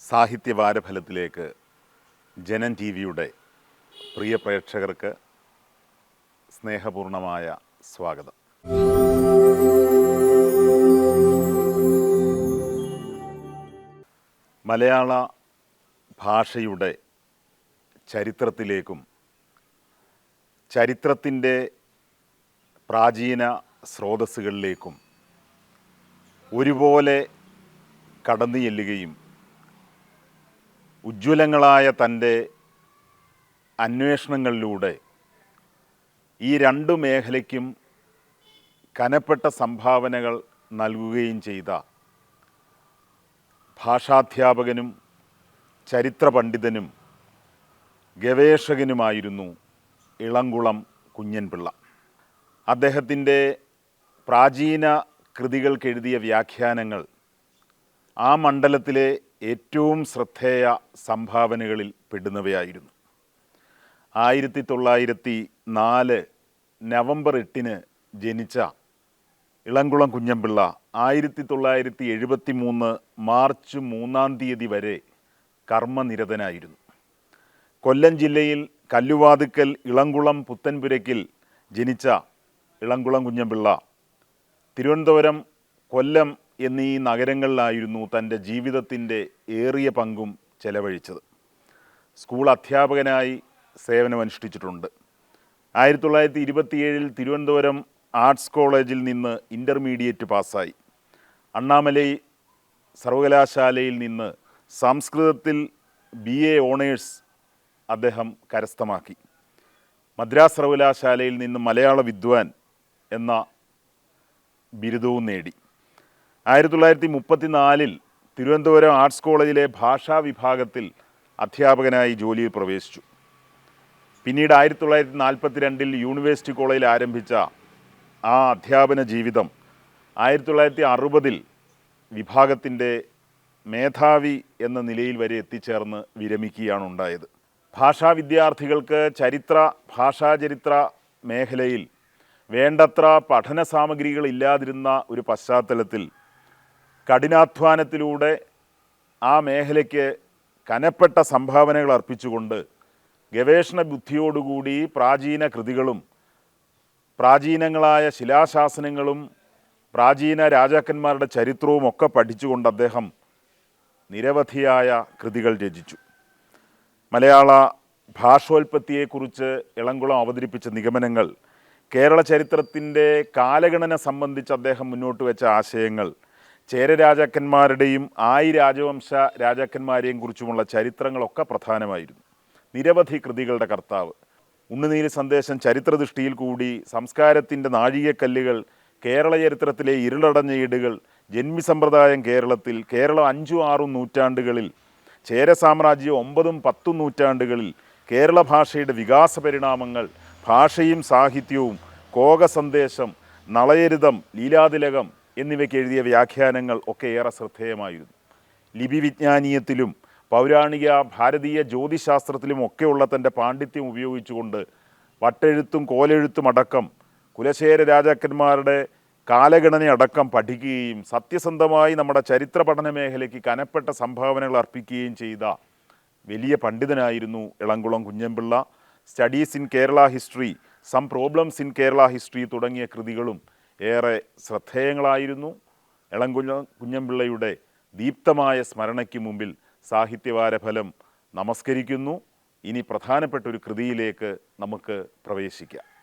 സാഹിത്യ ജനം ടി വിയുടെ പ്രിയ പ്രേക്ഷകർക്ക് സ്നേഹപൂർണമായ സ്വാഗതം. മലയാള ഭാഷയുടെ ചരിത്രത്തിലേക്കും ചരിത്രത്തിന്റെ പ്രാചീന സ്രോതസ്സുകളിലേക്കും ഒരുപോലെ കടന്നു ചെല്ലുകയും ഉജ്ജ്വലങ്ങളായ തന്റെ അന്വേഷണങ്ങളിലൂടെ ഈ രണ്ട് മേഖലയ്ക്കും കനപ്പെട്ട സംഭാവനകൾ നൽകുകയും ചെയ്ത ഭാഷാധ്യാപകനും ചരിത്ര പണ്ഡിതനും ഗവേഷകനുമായിരുന്നു ഇളങ്കുളം കുഞ്ഞൻപിള്ള. അദ്ദേഹത്തിന്റെ പ്രാചീന കൃതികൾക്കെഴുതിയ വ്യാഖ്യാനങ്ങൾ ആ മണ്ഡലത്തിലെ ഏറ്റവും ശ്രദ്ധേയ സംഭാവനകളിൽ പെടുന്നവയായിരുന്നു. ആയിരത്തി തൊള്ളായിരത്തി നാല് നവംബർ എട്ടിന് ജനിച്ച ഇളംകുളം കുഞ്ഞമ്പിള്ള ആയിരത്തി തൊള്ളായിരത്തി എഴുപത്തി മൂന്ന് മാർച്ച് മൂന്നാം തീയതി വരെ കർമ്മനിരതനായിരുന്നു. കൊല്ലം ജില്ലയിൽ കല്ലുവാതുക്കൽ ഇളംകുളം പുത്തൻപുരയ്ക്കിൽ ജനിച്ച ഇളംകുളം കുഞ്ഞമ്പിള്ള. തിരുവനന്തപുരം കൊല്ലം എന്നീ നഗരങ്ങളിലായിരുന്നു തന്റെ ജീവിതത്തിന്റെ ഏറിയ പങ്കും ചെലവഴിച്ചത്. സ്കൂൾ അധ്യാപകനായി സേവനമനുഷ്ഠിച്ചിട്ടുണ്ട്. ആയിരത്തി തൊള്ളായിരത്തി ഇരുപത്തിയേഴിൽ തിരുവനന്തപുരം ആർട്സ് കോളേജിൽ നിന്ന് ഇന്റർമീഡിയറ്റ് പാസ്സായി. അണ്ണാമലൈ സർവകലാശാലയിൽ നിന്ന് സംസ്കൃതത്തിൽ ബി എ ഓണേഴ്സ് അദ്ദേഹം കരസ്ഥമാക്കി. മദ്രാസ് സർവകലാശാലയിൽ നിന്ന് മലയാള വിദ്വാൻ എന്ന ബിരുദവും നേടി. ആയിരത്തി തൊള്ളായിരത്തി മുപ്പത്തിനാലിൽ തിരുവനന്തപുരം ആർട്സ് കോളേജിലെ ഭാഷാ വിഭാഗത്തിൽ അധ്യാപകനായി ജോലിയിൽ പ്രവേശിച്ചു. പിന്നീട് ആയിരത്തി തൊള്ളായിരത്തി നാൽപ്പത്തി രണ്ടിൽ യൂണിവേഴ്സിറ്റി കോളേജിൽ ആരംഭിച്ച ആ അധ്യാപന ജീവിതം ആയിരത്തി തൊള്ളായിരത്തി അറുപതിൽ വിഭാഗത്തിന്റെ മേധാവി എന്ന നിലയിൽ വരെ എത്തിച്ചേർന്ന് വിരമിക്കുകയാണ് ഉണ്ടായത്. ഭാഷാ വിദ്യാർത്ഥികൾക്ക് ചരിത്ര ഭാഷാചരിത്ര മേഖലയിൽ വേണ്ടത്ര പഠന സാമഗ്രികൾ ഇല്ലാതിരുന്ന ഒരു പശ്ചാത്തലത്തിൽ കഠിനാധ്വാനത്തിലൂടെ ആ മേഖലയ്ക്ക് കനപ്പെട്ട സംഭാവനകൾ അർപ്പിച്ചുകൊണ്ട് ഗവേഷണ ബുദ്ധിയോടുകൂടി പ്രാചീന കൃതികളും പ്രാചീനങ്ങളായ ശിലാശാസനങ്ങളും പ്രാചീന രാജാക്കന്മാരുടെ ചരിത്രവും ഒക്കെ പഠിച്ചുകൊണ്ട് അദ്ദേഹം നിരവധിയായ കൃതികൾ രചിച്ചു. മലയാള ഭാഷോൽപത്തിയെക്കുറിച്ച് ഇളംകുളം അവതരിപ്പിച്ച നിഗമനങ്ങൾ കേരള ചരിത്രത്തിന്റെ കാലഗണന സംബന്ധിച്ച് അദ്ദേഹം മുന്നോട്ട് വെച്ച ആശയങ്ങൾ ചേര രാജാക്കന്മാരുടെയും ആയി രാജവംശ രാജാക്കന്മാരെയും കുറിച്ചുമുള്ള ചരിത്രങ്ങളൊക്കെ പ്രധാനമായിരുന്നു. നിരവധി കൃതികളുടെ കർത്താവ്. ഉണ്ണുനീര് സന്ദേശം ചരിത്രദൃഷ്ടിയിൽ കൂടി സംസ്കാരത്തിന്റെ നാഴികക്കല്ലുകൾ കേരള ചരിത്രത്തിലെ ഇരുളടഞ്ഞ ഈടുകൾ ജന്മിസമ്പ്രദായം കേരളത്തിൽ കേരളം അഞ്ചും ആറും നൂറ്റാണ്ടുകളിൽ ചേര സാമ്രാജ്യം ഒമ്പതും പത്തും നൂറ്റാണ്ടുകളിൽ കേരള ഭാഷയുടെ വികാസ പരിണാമങ്ങൾ ഭാഷയും സാഹിത്യവും കോക സന്ദേശം നളയരിതം ലീലാതിലകം എന്നിവയ്ക്ക് എഴുതിയ വ്യാഖ്യാനങ്ങൾ ഒക്കെ ഏറെ ശ്രദ്ധേയമായിരുന്നു. ലിപി വിജ്ഞാനീയത്തിലും പൗരാണിക ഭാരതീയ ജ്യോതിശാസ്ത്രത്തിലും ഒക്കെയുള്ള തന്റെ പാണ്ഡിത്യം ഉപയോഗിച്ചുകൊണ്ട് വട്ടെഴുത്തും കോലെഴുത്തും അടക്കം കുലശേര രാജാക്കന്മാരുടെ കാലഗണന അടക്കം പഠിക്കുകയും സത്യസന്ധമായി നമ്മുടെ ചരിത്ര പഠന മേഖലയ്ക്ക് കനപ്പെട്ട സംഭാവനകൾ അർപ്പിക്കുകയും ചെയ്ത വലിയ പണ്ഡിതനായിരുന്നു Elamkulam Kunjan Pillai. Studies in Kerala history some problems in Kerala history തുടങ്ങിയ കൃതികളും ഏറെ ശ്രദ്ധേയങ്ങളായിരുന്നു. ഇളംകുഞ്ഞ കുഞ്ഞമ്പിള്ളയുടെ ദീപ്തമായ സ്മരണയ്ക്ക് മുമ്പിൽ സാഹിത്യവാരഫലം നമസ്കരിക്കുന്നു. ഇനി പ്രധാനപ്പെട്ട ഒരു കൃതിയിലേക്ക് നമുക്ക് പ്രവേശിക്കാം.